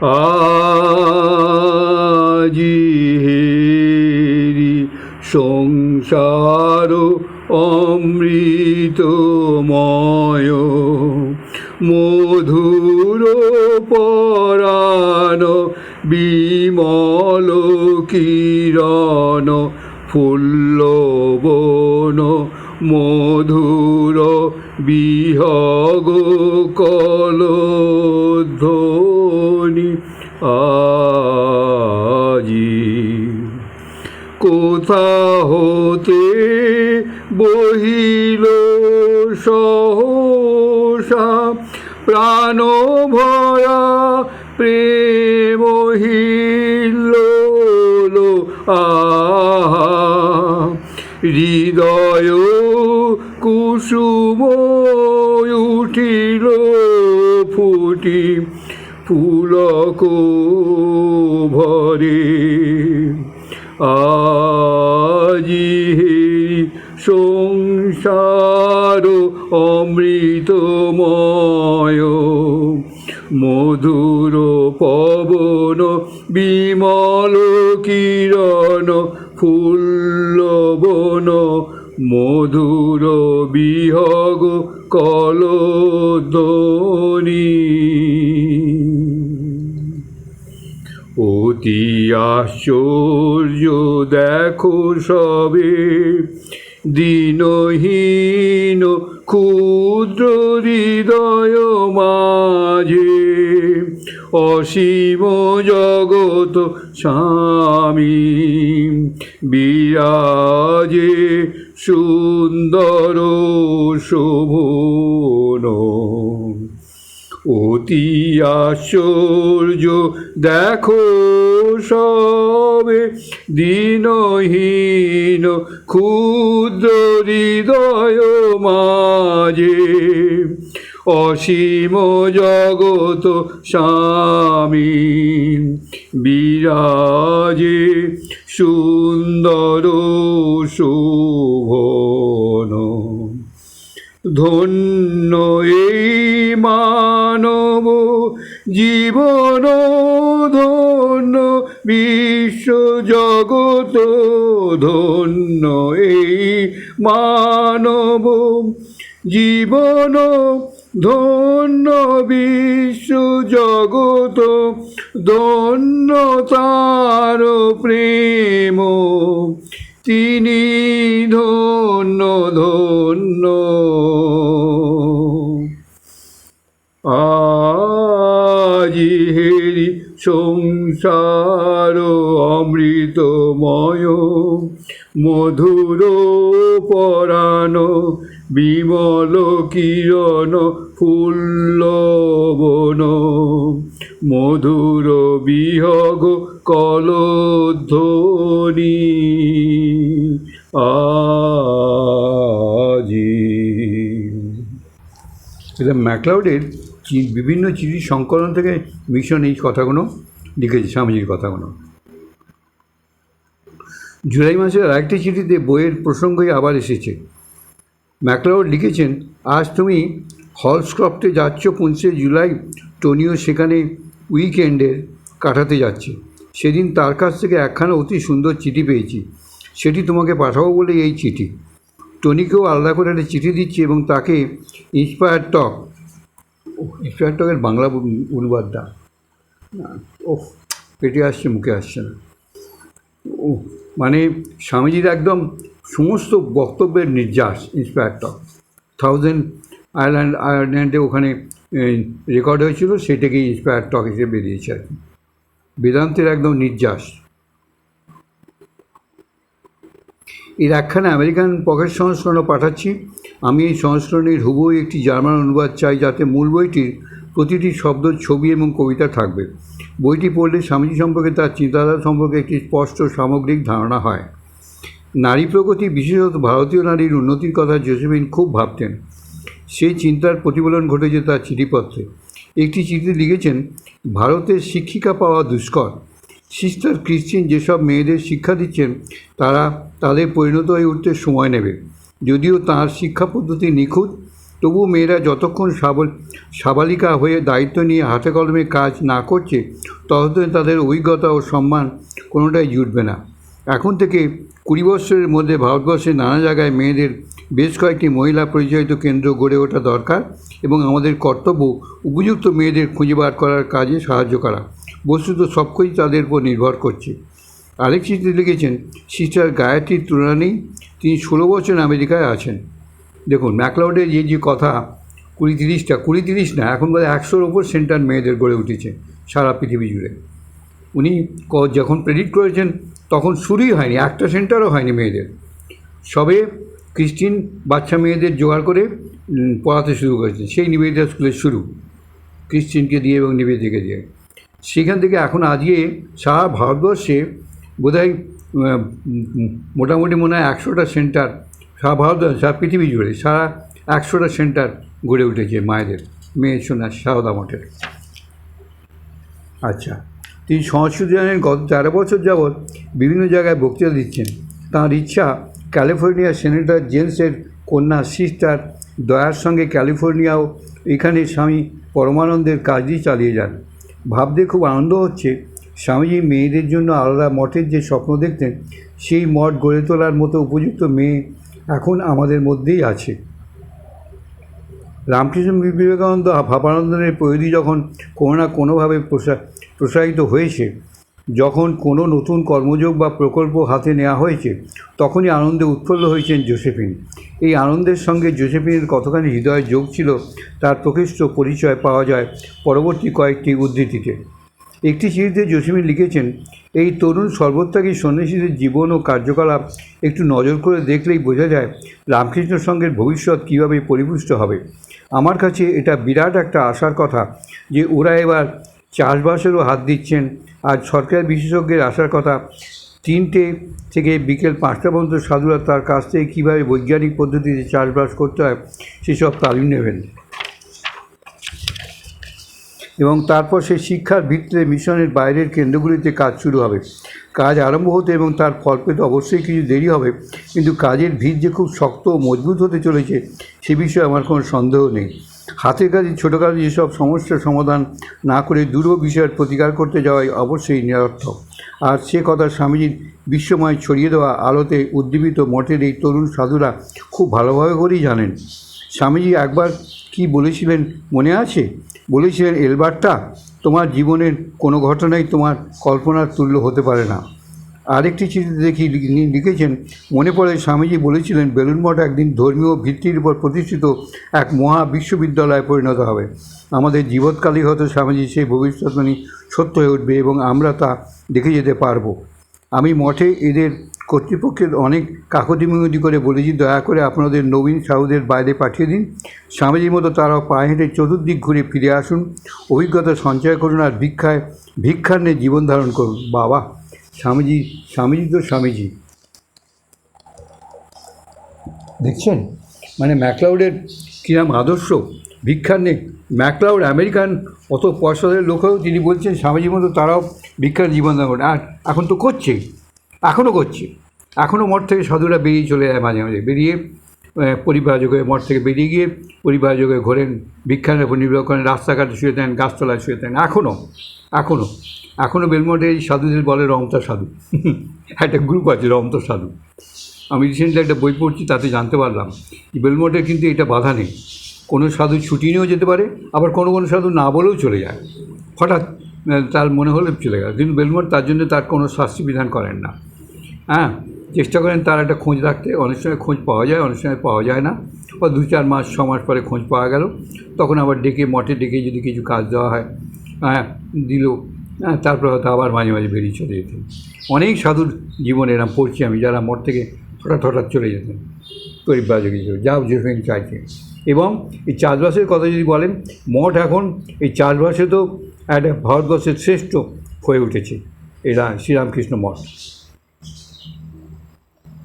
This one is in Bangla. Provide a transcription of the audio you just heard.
আজি হেরি সংসার অমৃতময় মধুর পরাণ বিমল কিরণ ফুল্লবন মধুর বিহগ কলধ্বনি। আজি। কোথা হতে বহিল সহসা প্রাণ ভরা প্রেম হিল আহা। হৃদয় কুসুম উঠিল ফুটি ফুলক ভরে আজি সংসার অমৃতময়। মধুর পবন বিমল কিরণ ফুল্লবন। মধুর বিহগ কলধ্বনি অতি আশ্চর্য দেখো সবে। দিনহীন ক্ষুদ্র হৃদয় মাঝে অসীম জগৎ স্বামী। বিরাজে সুন্দর শোভন। অতি আশ্চর্য। দেখো সবে দিনহীন ক্ষুদ্র হৃদয় মাঝে। অসীম জগত স্বামী বিরাজে সুন্দর শোভন ধন্য এই মানব জীবন ধন্য, বিশ্ব জগত ধন্য এই মানব জীবন ধন্য, বিশ্ব জগত ধন্য, তার প্রেম তিনি ধন্য ধন্য আজি হেরি সংসার অমৃতময়, মধুর পরাণ, বিমল কিরণ, ফুল্লবন, মধুর বিহগ, কলধ্বনি। আজি এটা ম্যাকলাউডের বিভিন্ন চিঠির সংকলন থেকে মিশন এই কথাগুলো লিখেছে, স্বামীজির কথাগুলো। জুলাই মাসের আরেকটি চিঠিতে বইয়ের প্রসঙ্গই আবার এসেছে। ম্যাকলাউড লিখেছেন, আজ তুমি হলস্ক্রফটে যাচ্ছ পঁচিশে জুলাই, টোনিও সেখানে উইকেন্ডে কাটাতে যাচ্ছে। সেদিন তার কাছ থেকে একখানা অতি সুন্দর চিঠি পেয়েছি। সেটি তোমাকে পাঠাবো বলে এই চিঠি। টনিকেও আলাদা করে একটা চিঠি দিচ্ছি এবং তাকে ইন্সপায়ার টক ইন্সপায়ার বাংলা অনুবাদটা ও পেটে আসছে, মুখে আসছে না। ও মানে স্বামীজির একদম সমস্ত বক্তব্যের নির্যাস ইন্সপায়ার টক থাউজেন্ড আয়ারল্যান্ড আয়ারল্যান্ডে ওখানে রেকর্ড হয়েছিল সেটাকে ইন্সপায়ার টক হিসেবে বেরিয়েছে আর কি। বেদান্তের একদম নির্যাস। এর একখানা আমেরিকান পকেট সংস্করণও পাঠাচ্ছি। আমি এই সংস্করণের হুবহু একটি জার্মান অনুবাদ চাই যাতে মূল বইটির প্রতিটি শব্দ, ছবি এবং কবিতা থাকবে। বইটি পড়লে স্বামীজি সম্পর্কে তার চিন্তাধারা সম্পর্কে একটি স্পষ্ট সামগ্রিক ধারণা হয়। নারী প্রগতি, বিশেষত ভারতীয় নারীর উন্নতির কথা জোসেফিন খুব ভাবতেন। সেই চিন্তার প্রতিফলন ঘটেছে তার চিঠিপত্রে। একটি চিঠি লিখেছেন, ভারতের শিক্ষিকা পাওয়া দুষ্কর। সিস্টার ক্রিশ্চিন যেসব মেয়েদের শিক্ষা দিচ্ছেন, তারা তাদের পরিণত হয়ে উঠতে সময় নেবে। যদিও তার শিক্ষা পদ্ধতি নিখুঁত, তবুও মেয়েরা যতক্ষণ সাবল, সাবালিকা হয়ে দায়িত্ব নিয়ে হাতে কলমে কাজ না করছে, ততদিন তাদের অভিজ্ঞতা ও সম্মান কোনোটাই জুটবে না। এখন থেকে কুড়ি বছরের মধ্যে ভারতবর্ষের নানা জায়গায় মেয়েদের বেশ কয়েকটি মহিলা পরিচালিত কেন্দ্র গড়ে ওঠা দরকার এবং আমাদের কর্তব্য উপযুক্ত মেয়েদের খুঁজে বার করার কাজে সাহায্য করা। বস্তুত সবকিছু তাদের উপর নির্ভর করছে। আরেক চিঠি লিখেছেন, সিস্টার গায়ত্রীর তুলনা নেই তিনি ষোলো বছর আমেরিকায় আছেন। দেখুন ম্যাকলাউডের যে যে কথা, কুড়ি তিরিশটা, কুড়ি তিরিশ না, এখন বোধহয় একশোর ওপর সেন্টার মেয়েদের গড়ে উঠেছে সারা পৃথিবী জুড়ে। উনি যখন প্রেডিক্ট করেছেন, তখন শুরুই হয়নি, একটা সেন্টারও হয়নি মেয়েদের। সবে ক্রিস্টিন বাচ্চা মেয়েদের জোগাড় করে পড়াতে শুরু করেছে। সেই নিবেদিতা স্কুলের শুরু, ক্রিস্টিনকে দিয়ে এবং নিবেদিকে দিয়ে। সেখান থেকে এখন আজকে সারা ভারতবর্ষে বোধহয় মোটামুটি মনে হয় একশোটা সেন্টার সারা ভারত, সারা পৃথিবী জুড়ে, সারা একশোটা সেন্টার গড়ে উঠেছে মায়েদের, মেয়ে, সোনা, সারদা মঠের। আচ্ছা তিনি সংস্কৃতি জানেন গত তেরো বছর যাবৎ বিভিন্ন জায়গায় বক্তৃতা দিচ্ছেন। তাঁর ইচ্ছা ক্যালিফোর্নিয়া সেনেটর জেমসের কন্যা সিস্টার দয়ার সঙ্গে ক্যালিফোর্নিয়াও এখানে স্বামী পরমানন্দের কাজই চালিয়ে যান। ভাবতে খুব আনন্দ হচ্ছে স্বামীজি মেয়েদের জন্য আলাদা মঠের যে স্বপ্ন দেখতেন, সেই মঠ গড়ে তোলার মতো উপযুক্ত মেয়ে এখন আমাদের মধ্যেই আছে। রামকৃষ্ণ বিবেকানন্দ ভাবানন্দনের প্রয়োগী যখন কোনো না কোনোভাবে প্রসা- প্রসারিত হয়েছে, যখন কোনো নতুন কর্মযোগ বা প্রকল্প হাতে নেওয়া হয়েছে, তখনই আনন্দে উৎফুল্ল হয়েছেন জোসেফিন। এই আনন্দের সঙ্গে জোসেফিনের কতখানি হৃদয় যোগ ছিল, তার প্রকৃষ্ট পরিচয় পাওয়া যায় পরবর্তী কয়েকটি উদ্ধৃতিতে। একটি চিঠিতে জসিমিন লিখেছেন, এই তরুণ সর্বত্যাগী সন্ন্যাসীদের জীবন ও কার্যকলাপ একটু নজর করে দেখলেই বোঝা যায় রামকৃষ্ণ সঙ্গের ভবিষ্যৎ কীভাবে পরিপুষ্ট হবে। আমার কাছে এটা বিরাট একটা আশার কথা যে ওরা এবার চাষবাসেরও হাত দিচ্ছেন। আর সরকার বিশেষজ্ঞের আসার কথা, তিনটে থেকে বিকেল পাঁচটা পর্যন্ত সাধুরা তার কাছ থেকে কীভাবে বৈজ্ঞানিক পদ্ধতিতে চাষবাস করতে হয়, সেসব তালিম নেবেন। এবং তারপর সেই শিক্ষার ভিত্তিতে মিশনের বাইরের কেন্দ্রগুলিতে কাজ শুরু হবে। কাজ আরম্ভ হতে এবং তার ফল পেতে অবশ্যই কিছু দেরি হবে, কিন্তু কাজের ভিত যে খুব শক্ত ও মজবুত হতে চলেছে সে বিষয়ে আমার কোনো সন্দেহ নেই। হাতের কাজে ছোটোখাটো যেসব সমস্যার সমাধান না করে দূর বিষয়ের প্রতিকার করতে যাওয়াই অবশ্যই নিরর্থক। আর সে কথা স্বামীজির বিশ্বময় ছড়িয়ে দেওয়া আলোতে উদ্দীপিত মঠের এই তরুণ সাধুরা খুব ভালোভাবে করেই জানেন। স্বামীজি একবার কি বলেছিলেন মনে আছে? বলেছিলেন, এলবারটা, তোমার জীবনের কোনো ঘটনাই তোমার কল্পনার তুল্য হতে পারে না। আরেকটি চিঠিতে দেখি লিখেছেন, মনে পড়ে স্বামীজি বলেছিলেন, বেলুন মঠ একদিন ধর্মীয় ভিত্তির উপর প্রতিষ্ঠিত এক মহা বিশ্ববিদ্যালয়ে পরিণত হবে। আমাদের জীবৎকালেই হয়তো স্বামীজি সেই ভবিষ্যৎবাণী সত্য হয়ে উঠবে এবং আমরা তা দেখে যেতে পারব। আমি মঠে এদের কর্তৃপক্ষের অনেক কাকতি মিনতি করে বলেছি, দয়া করে আপনাদের নবীন সাহুদের বাইরে পাঠিয়ে দিন। স্বামীজির মতো তারাও পায়ে হেঁটে চতুর্দিক ঘুরে ফিরে আসুন। অভিজ্ঞতা সঞ্চয় করুন আর ভিক্ষায়, ভিক্ষার নিয়ে জীবন ধারণ করুন। বাবা, স্বামীজি স্বামীজি তো স্বামীজি। দেখছেন? মানে ম্যাকলাউডের কিরাম আদর্শ, ভিক্ষার নেই ম্যাকলাউড আমেরিকান, অত পয়সাদের লোকেও তিনি বলছেন, স্বামীজির মতো তারাও ভিক্ষার জীবন ধারণ আর এখন তো করছে এখনও করছে। এখনও মঠ থেকে সাধুরা বেরিয়ে চলে যায় মাঝে মাঝে। বেরিয়ে পরিবারযোগ হয়ে মঠ থেকে বেরিয়ে গিয়ে পরিবারযোগ হয়ে ঘোরেন ভিক্ষার উপর নির্ভর করেন রাস্তাঘাটে শুয়ে দেন গাছতলায় শুয়ে দেন এখনও এখনও এখনও বেলমঠে এই সাধুদের বলে রমতা সাধু। একটা গ্রুপ আছে রমতা সাধু। আমি রিসেন্টলি একটা বই পড়ছি, তাতে জানতে পারলাম বেলমঠে কিন্তু এটা বাধা নেই। কোনো সাধু ছুটি নিয়েও যেতে পারে, আবার কোনো কোনো সাধু না বলেও চলে যায়। হঠাৎ তার মনে হলে চলে গেল। কিন্তু বেলমঠ তার জন্য তার কোনো শাস্তি বিধান করেন না। হ্যাঁ চেষ্টা করেন তার একটা খোঁজ রাখতে। অনেক সময় খোঁজ পাওয়া যায়, অনেক সময় পাওয়া যায় না। বা দু চার মাস, ছ মাস পরে খোঁজ পাওয়া গেল। তখন আবার ডেকে, মঠে ডেকে যদি কিছু কাজ দেওয়া হয় হ্যাঁ দিল। হ্যাঁ তারপর হয়তো আবার মাঝে মাঝে বেরিয়ে চলে যেতেন অনেক সাধুর জীবনে এরম পড়ছি আমি, যারা মঠ থেকে হঠাৎ হঠাৎ চলে যেতেন। পরিব্রাজক হিসেবে যা যেখানে চাইছে। এবং এই চাষবাসের কথা যদি বলেন, মঠ এখন এই চাষবাসে তো একটা ভারতবর্ষের শ্রেষ্ঠ হয়ে উঠেছে। এরা শ্রীরামকৃষ্ণ মঠ।